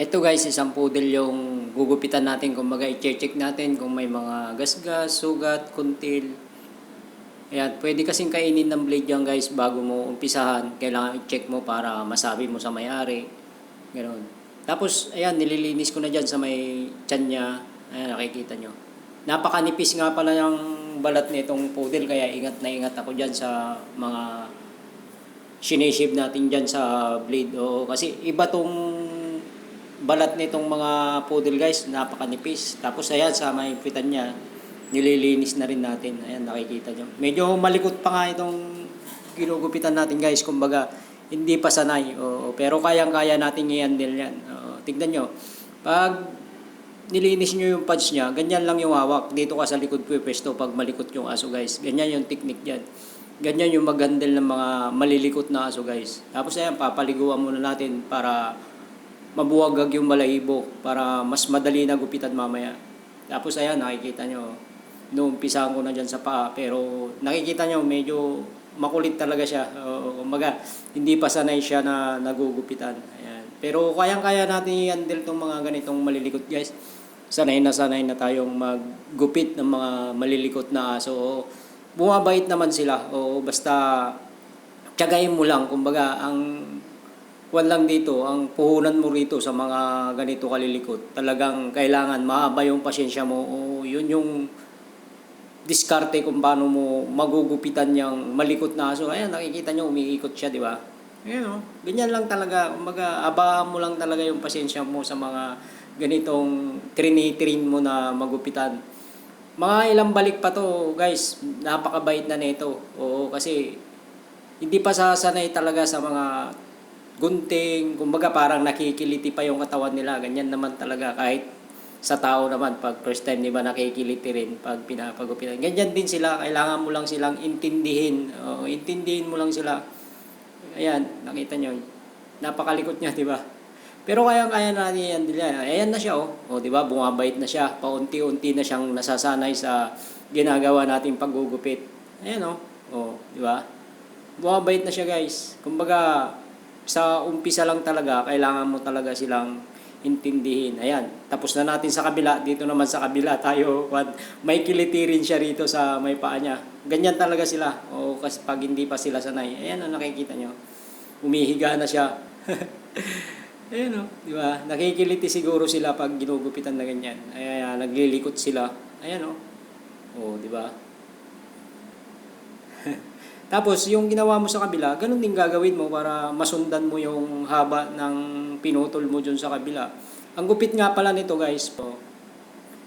Ito guys, isang poodle yung gugupitan natin. Kung baga, i-check natin kung may mga gasgas, sugat, kuntil. Ayan, pwede kasing kainin ng blade yan guys bago mo umpisahan. Kailangan i-check mo para masabi mo sa may-ari. Ganun. Tapos, ayan, nililinis ko na dyan sa may tiyan niya. Ayan, nakikita nyo. Napakanipis nga pala yung balat nitong poodle, kaya ingat na ingat ako dyan sa mga sinishave natin dyan sa blade. O, kasi iba tong balat nitong mga poodle guys, napakanipis. Tapos ayan, sa may pitan niya, nililinis na rin natin. Ayan, nakikita nyo. Medyo malikot pa nga itong ginugupitan natin guys. Kumbaga, hindi pa sanay. Oo, pero kayang-kaya natin i-handle yan. Oo, tignan nyo. Pag nilinis nyo yung pads niya, ganyan lang yung hawak. Dito ka sa likod pwesto pag malikot yung aso guys. Ganyan yung technique dyan. Ganyan yung mag-handle ng mga malilikot na aso guys. Tapos ayan, papaliguan muna natin para mabuwagag yung balahibo para mas madali na gupitan mamaya. Tapos ayan, nakikita nyo, noong umpisahan ko na dyan sa paa, pero nakikita nyo, medyo makulit talaga siya. O, kumbaga, hindi pa sanay siya na nagugupitan. Ayan. Pero kayang-kaya natin i-handle tong mga ganitong malilikot guys. Sanay na sanay na tayong maggupit ng mga malilikot na aso. O, bumabait naman sila. O basta tiyagayin mo lang. Kumbaga, ang Kwan lang dito, ang puhunan mo rito sa mga ganito kalilikot, talagang kailangan mahaba yung pasensya mo o yun yung diskarte kung paano mo magugupitan yung malikot na aso. Ayan, nakikita nyo, umiikot siya, di ba? Ayan o, ganyan lang talaga. Kumbaga, abaan mo lang talaga yung pasensya mo sa mga ganitong trinitrin mo na magupitan. Mga ilang balik pa to, guys. Napakabait na nito. Oo, kasi hindi pa sasanay talaga sa mga gunting, kumbaga parang nakikiliti pa yung katawan nila. Ganyan naman talaga kahit sa tao naman pag first time di ba nakikiliti rin pag pinapagupitan. Ganyan din sila, kailangan mo lang silang intindihin. O, intindihin mo lang sila. Ayan, nakita nyo. Napakalikot niya, di ba? Pero kayang-kaya natin yan nila. Ayan na siya, oh. O, di ba? Bumabait na siya. Paunti-unti na siyang nasasanay sa ginagawa nating paggugupit. Ayan, oh. O, di ba? Bumabait na siya, guys. Kumbaga, sa umpisa lang talaga, kailangan mo talaga silang intindihin. Ayan, tapos na natin sa kabila. Dito naman sa kabila tayo, may kiliti rin siya rito sa may paa niya. Ganyan talaga sila. O kasi pag hindi pa sila sanay. Ayan ang nakikita nyo. Umihiga na siya. Ayan o, di ba? Nakikiliti siguro sila pag ginugupitan na ganyan. Ayan, naglilikot sila. Ayan o. O, di ba? Tapos, yung ginawa mo sa kabila, ganun din gagawin mo para masundan mo yung haba ng pinutol mo dun sa kabila. Ang gupit nga pala nito guys, po,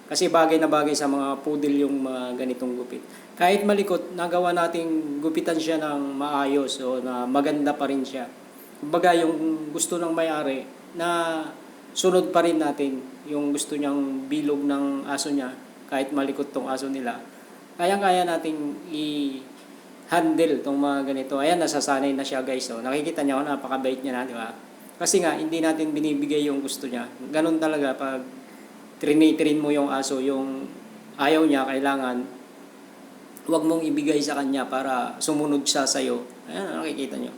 kasi bagay na bagay sa mga poodle yung mga ganitong gupit. Kahit malikot, nagawa nating gupitan siya ng maayos o na maganda pa rin siya. Kumbaga yung gusto ng may-ari na sunod pa rin natin yung gusto niyang bilog ng aso niya kahit malikot tong aso nila. Kayang-kaya nating i- handle tong mga ganito. Ayan, nasasanay na siya guys. So, nakikita niya ako, napakabait niya na, di ba? Kasi nga, hindi natin binibigay yung gusto niya. Ganun talaga, pag trinitrin mo yung aso, yung ayaw niya, kailangan, huwag mong ibigay sa kanya para sumunod siya sa'yo. Ayan, nakikita niyo.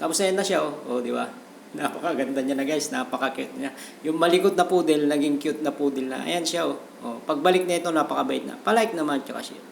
Tapos ayan na siya, oh, oh di ba? Napakaganda niya na guys, napaka-cute niya. Yung malikot na poodle, naging cute na poodle na. Ayan siya, oh. oh pagbalik nito, napakabait na. Palike naman, tsaka siya.